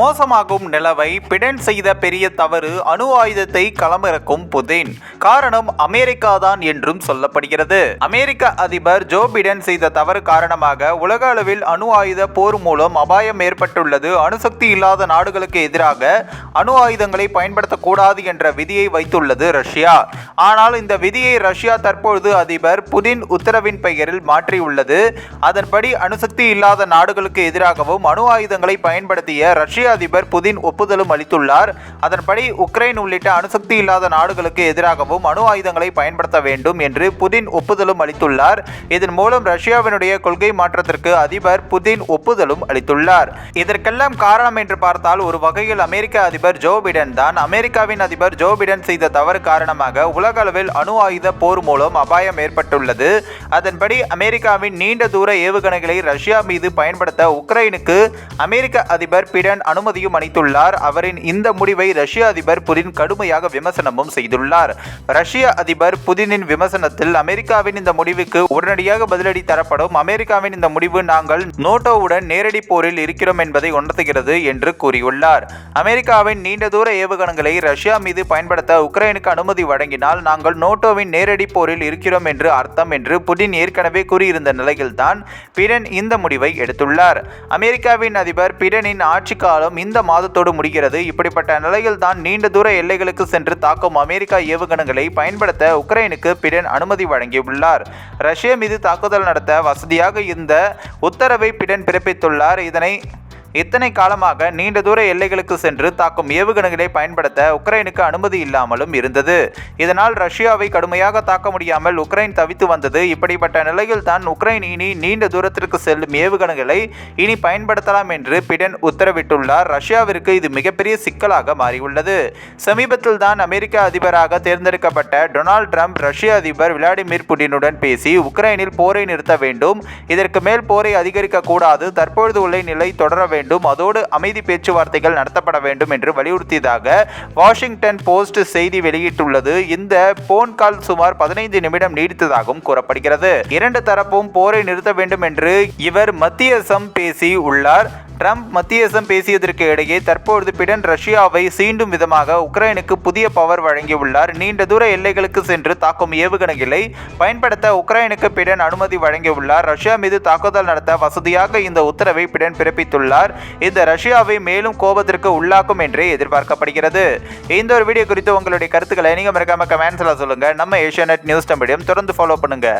மோசமாகும் நிலவை பிடன் செய்த பெரிய தவறு அணு ஆயுதத்தை களமிறக்கும் புதின். காரணம் அமெரிக்கா தான் என்றும் சொல்லப்படுகிறது. அமெரிக்க அதிபர் ஜோ பிடன் செய்த தவறு காரணமாக உலக அளவில் அணு ஆயுத போர் மூலம் அபாயம் ஏற்பட்டுள்ளது. அணுசக்தி இல்லாத நாடுகளுக்கு எதிராக அணு ஆயுதங்களை பயன்படுத்தக்கூடாது என்ற விதியை வைத்துள்ளது ரஷ்யா. ஆனால் இந்த விதியை ரஷ்யா தற்பொழுது அதிபர் புதின் உத்தரவின் பெயரில் மாற்றியுள்ளது. அதன்படி அணுசக்தி இல்லாத நாடுகளுக்கு எதிராகவும் அணு ஆயுதங்களை பயன்படுத்திய ரஷ்ய ரஷ்ய அதிபர் புதின் ஒப்புதலும் அளித்துள்ளார். அதன்படி உக்ரைன் உள்ளிட்ட அணுசக்தி இல்லாத நாடுகளுக்கு எதிராகவும் அணு ஆயுதங்களை பயன்படுத்த வேண்டும் என்று புதின் ஒப்புதலும் அளித்துள்ளார். இதன் மூலம் ரஷ்யாவினுடைய கொள்கை மாற்றத்திற்கு அதிபர் புதின் ஒப்புதலும் அளித்துள்ளார். இதற்கெல்லாம் காரணம் என்று பார்த்தால் ஒரு வகையில் அமெரிக்க அதிபர் ஜோ பிடன் தான். அமெரிக்காவின் அதிபர் ஜோ பிடன் செய்த தவறு காரணமாக உலக அளவில் அணு ஆயுத போர் மூலம் அபாயம் ஏற்பட்டுள்ளது. அதன்படி அமெரிக்காவின் நீண்ட தூர ஏவுகணைகளை ரஷ்யா மீது பயன்படுத்த உக்ரைனுக்கு அமெரிக்க அதிபர் பிடன் அனுமதியும் அளித்துள்ளார். அவரின் இந்த முடிவை ரஷ்ய அதிபர் புதின் கடுமையாக விமர்சனமும் செய்துள்ளார். ரஷ்ய அதிபர் புதினின் விமர்சனத்தில் அமெரிக்காவின் இந்த முடிவுக்கு உடனடியாக பதிலடி தரப்படும். அமெரிக்காவின் இந்த முடிவு நாங்கள் நோட்டோவுடன் நேரடி போரில் இருக்கிறோம் என்பதை உணர்த்துகிறது என்று கூறியுள்ளார். அமெரிக்காவின் நீண்ட தூர ஏவுகணங்களை ரஷ்யா மீது பயன்படுத்த உக்ரைனுக்கு அனுமதி வழங்கினால் நாங்கள் நோட்டோவின் நேரடி போரில் இருக்கிறோம் என்று அர்த்தம் என்று புடின் ஏற்கனவே கூறியிருந்த நிலையில்தான் பிடன் இந்த முடிவை எடுத்துள்ளார். அமெரிக்காவின் அதிபர் பிடனின் ஆட்சி காலம் இந்த மாதத்தோடு முடிகிறது. இப்படிப்பட்ட நிலையில் தான் நீண்ட தூர எல்லைகளுக்கு சென்று தாக்கும் அமெரிக்கா ஏவுகணைகளை பயன்படுத்த உக்ரைனுக்கு பிடன் அனுமதி வழங்கியுள்ளார். ரஷ்யா மீது தாக்குதல் நடத்த வசதியாக இந்த உத்தரவை பிடன் பிறப்பித்துள்ளார். இதனை இத்தனை காலமாக நீண்ட தூர எல்லைகளுக்கு சென்று தாக்கும் ஏவுகணைகளை பயன்படுத்த உக்ரைனுக்கு அனுமதி இல்லாமலும் இருந்தது. இதனால் ரஷ்யாவை கடுமையாக தாக்க முடியாமல் உக்ரைன் தவித்து வந்தது. இப்படிப்பட்ட நிலையில் தான் உக்ரைன் இனி நீண்ட தூரத்திற்கு செல்லும் ஏவுகணைகளை இனி பயன்படுத்தலாம் என்று பிடன் உத்தரவிட்டுள்ளார். ரஷ்யாவிற்கு இது மிகப்பெரிய சிக்கலாக மாறியுள்ளது. சமீபத்தில் தான் அமெரிக்க அதிபராக தேர்ந்தெடுக்கப்பட்ட டொனால்ட் ட்ரம்ப் ரஷ்ய அதிபர் விளாடிமிர் புடினுடன் பேசி உக்ரைனில் போரை நிறுத்த வேண்டும். இதற்கு மேல் போரை அதிகரிக்க கூடாது தற்பொழுது உள்ள நிலை தொடர வேண்டும். வேண்டும். அதோடு அமைதி பேச்சுவார்த்தைகள் நடத்தப்பட வேண்டும் என்று வலியுறுத்தியதாக வாஷிங்டன் போஸ்ட் செய்தி வெளியிட்டுள்ளது. இந்த போன் கால் சுமார் பதினைந்து நிமிடம் நீடித்ததாகவும் கூறப்படுகிறது. இரண்டு தரப்பும் போரை நிறுத்த வேண்டும் என்று இவர் மத்தியசம் பேசி உள்ளார். ட்ரம்ப் மத்தியசம் பேசியதற்கு இடையே தற்பொழுது பிடன் ரஷ்யாவை சீண்டும் விதமாக உக்ரைனுக்கு புதிய பவர் வழங்கியுள்ளார். நீண்ட தூர எல்லைகளுக்கு சென்று தாக்கும் ஏவுகணைகளை பயன்படுத்த உக்ரைனுக்கு பிடன் அனுமதி வழங்கியுள்ளார். ரஷ்யா மீது தாக்குதல் நடத்த வசதியாக இந்த உத்தரவை பிடன் பிறப்பித்துள்ளார். இந்த ரஷ்யாவை மேலும் கோபத்திற்கு உள்ளாக்கும் என்றே எதிர்பார்க்கப்படுகிறது. இந்த ஒரு வீடியோ குறித்து உங்களுடைய கருத்துக்களை நீங்க மறக்காம கமெண்ட்ஸ்ல சொல்லுங்க. நம்ம ஏஷியா நியூஸ் தமிழையும் தொடர்ந்து ஃபாலோ பண்ணுங்க.